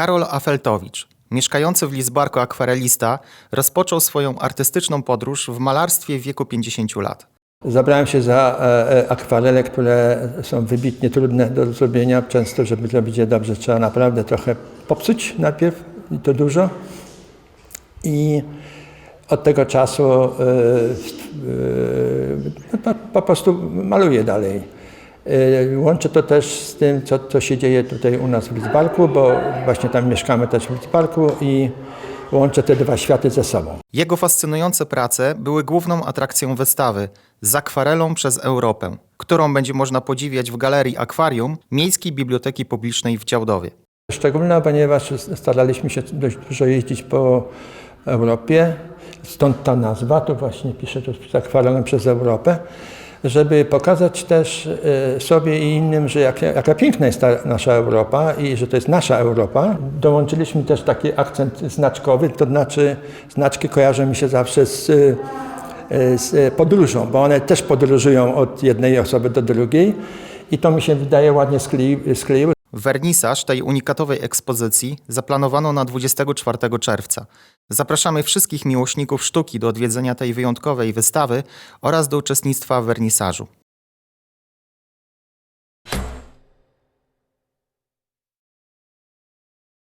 Karol Afeltowicz, mieszkający w Lizbarku akwarelista, rozpoczął swoją artystyczną podróż w malarstwie w wieku 50 lat. Zabrałem się za e, e, akwarele, które są wybitnie trudne do zrobienia. Często, żeby zrobić je dobrze, trzeba naprawdę trochę popsuć najpierw i to dużo. I od tego czasu e, no, po prostu maluję dalej. E, Łączę to też z tym, co, co się dzieje tutaj u nas w Lidzbarku, bo właśnie tam mieszkamy też w Lidzbarku i łączę te dwa światy ze sobą. Jego fascynujące prace były główną atrakcją wystawy z akwarelą przez Europę, którą będzie można podziwiać w Galerii Akwarium Miejskiej Biblioteki Publicznej w Działdowie. Szczególna, ponieważ staraliśmy się dość dużo jeździć po Europie, stąd ta nazwa, tu właśnie piszę to z akwarelem przez Europę, żeby pokazać też e, sobie i innym, że jak, jaka piękna jest ta nasza Europa i że to jest nasza Europa. Dołączyliśmy też taki akcent znaczkowy, to znaczy znaczki kojarzą mi się zawsze z, e, z podróżą, bo one też podróżują od jednej osoby do drugiej i to mi się wydaje ładnie sklei- skleiło. Wernisaż tej unikatowej ekspozycji zaplanowano na 24 czerwca. Zapraszamy wszystkich miłośników sztuki do odwiedzenia tej wyjątkowej wystawy oraz do uczestnictwa w wernisażu.